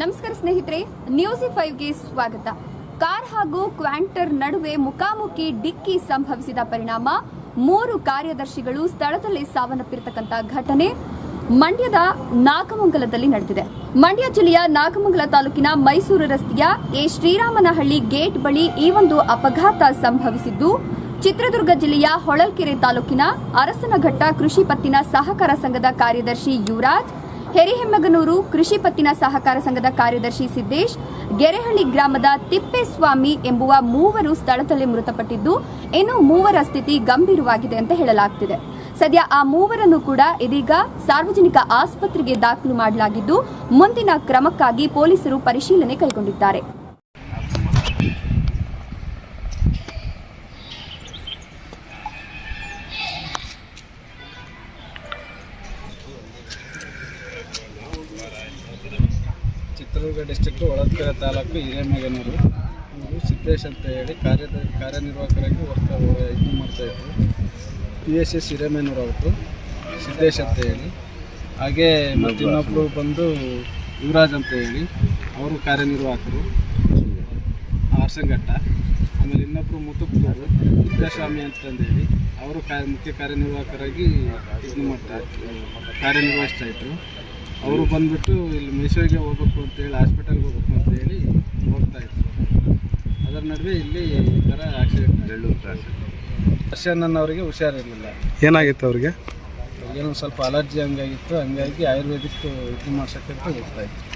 ನಮಸ್ಕಾರ ಸ್ನೇಹಿತರೆ ನ್ಯೂಸಿ ಫೈವ್ಗೆ ಸ್ವಾಗತ. ಕಾರ್ ಹಾಗೂ ಕ್ವಾಂಟರ್ ನಡುವೆ ಮುಖಾಮುಖಿ ಡಿಕ್ಕಿ ಸಂಭವಿಸಿದ ಪರಿಣಾಮ, ಮೂರು ಕಾರ್ಯದರ್ಶಿಗಳು ಸ್ಥಳದಲ್ಲಿ ಸಾವನ್ನಪ್ಪಿರತಕ್ಕಂಥ ಘಟನೆ ಮಂಡ್ಯದ ನಾಗಮಂಗಲದಲ್ಲಿ ನಡೆದಿದೆ. ಮಂಡ್ಯ ಜಿಲ್ಲೆಯ ನಾಗಮಂಗಲ ತಾಲೂಕಿನ ಮೈಸೂರು ರಸ್ತೆಯ ಎ. ಶ್ರೀರಾಮನಹಳ್ಳಿ ಗೇಟ್ ಬಳಿ ಈ ಒಂದು ಅಪಘಾತ ಸಂಭವಿಸಿದ್ದು, ಚಿತ್ರದುರ್ಗ ಜಿಲ್ಲೆಯ ಹೊಳಲ್ಕೆರೆ ತಾಲೂಕಿನ ಅರಸನಘಟ್ಟ ಕೃಷಿ ಪತ್ತಿನ ಸಹಕಾರ ಸಂಘದ ಕಾರ್ಯದರ್ಶಿ ಯುವರಾಜ್ ಹೆರಿಹೆಮ್ಮಗನೂರು ಕೃಷಿ ಪತ್ತಿನ ಸಹಕಾರ ಸಂಘದ ಕಾರ್ಯದರ್ಶಿ ಸಿದ್ದೇಶ್, ಗೆರೆಹಳ್ಳಿ ಗ್ರಾಮದ ತಿಪ್ಪೇಸ್ವಾಮಿ ಎಂಬುವ ಮೂವರು ಸ್ಥಳದಲ್ಲೇ ಮೃತಪಟ್ಟಿದ್ದು, ಇನ್ನು ಮೂವರ ಸ್ಥಿತಿ ಗಂಭೀರವಾಗಿದೆ ಅಂತ ಹೇಳಲಾಗ್ತಿದೆ. ಸದ್ಯ ಆ ಮೂವರನ್ನು ಕೂಡ ಇದೀಗ ಸಾರ್ವಜನಿಕ ಆಸ್ಪತ್ರೆಗೆ ದಾಖಲು ಮಾಡಲಾಗಿದ್ದು, ಮುಂದಿನ ಕ್ರಮಕ್ಕಾಗಿ ಪೊಲೀಸರು ಪರಿಶೀಲನೆ ಕೈಗೊಂಡಿದ್ದಾರೆ. ಚಿತ್ರದುರ್ಗ ಡಿಸ್ಟಿಕ್ಕು ಹೊಳಲ್ಕೆರೆ ತಾಲೂಕು ಹಿರೇಮಗನೂರು. ಇವರು ಸಿದ್ದೇಶ್ ಅಂತ ಹೇಳಿ ಕಾರ್ಯ ಕಾರ್ಯನಿರ್ವಾಹಕರಾಗಿ ವರ್ಕ್ ಇದು ಮಾಡ್ತಾಯಿದ್ರು ಪಿ ಎಸ್ ಎಸ್ ಹಿರೇಮನೂರು ಅವರು ಸಿದ್ದೇಶ್ ಅಂತ ಹೇಳಿ. ಹಾಗೆ ಮತ್ತು ಇನ್ನೊಬ್ಬರು ಬಂದು ಯುವರಾಜ್ ಅಂತ ಹೇಳಿ, ಅವರು ಕಾರ್ಯನಿರ್ವಾಹಕರು. ಆರ್ಸಂಘಟ್ಟ ಆಮೇಲೆ ಇನ್ನೊಬ್ಬರು ಮುತ್ತುಪ್ತೂರು ಸಿದ್ದಸ್ವಾಮಿ ಅಂತಂದೇಳಿ ಅವರು ಕಾರ್ಯ ಮುಖ್ಯ ಕಾರ್ಯನಿರ್ವಾಹಕರಾಗಿ ಇದು ಮಾಡ್ತಾ ಕಾರ್ಯನಿರ್ವಹಿಸ್ತಾ ಇದ್ರು. ಅವರು ಬಂದ್ಬಿಟ್ಟು ಇಲ್ಲಿ ಮೈಸೂರಿಗೆ ಹೋಗ್ಬೇಕು ಅಂತೇಳಿ ಹಾಸ್ಪಿಟಲ್ಗೆ ಹೋಗ್ಬೇಕು ಅಂತ ಹೇಳಿ ಹೋಗ್ತಾ ಇದ್ರು. ಅದರ ನಡುವೆ ಇಲ್ಲಿ ಈ ಥರ ಆಕ್ಸಿಡೆಂಟ್ ದರ್ಶನ್ ಅವರಿಗೆ ಹುಷಾರಿರಲಿಲ್ಲ. ಏನಾಗಿತ್ತು ಅವ್ರಿಗೆ? ಏನೋ ಸ್ವಲ್ಪ ಅಲರ್ಜಿ ಹಂಗಾಗಿತ್ತು ಹಂಗಾಗಿ ಆಯುರ್ವೇದಿಕ್ ಇದು ಮಾಡ್ಸೋಕ್ಕೆ ಹೋಗ್ತಾ ಇತ್ತು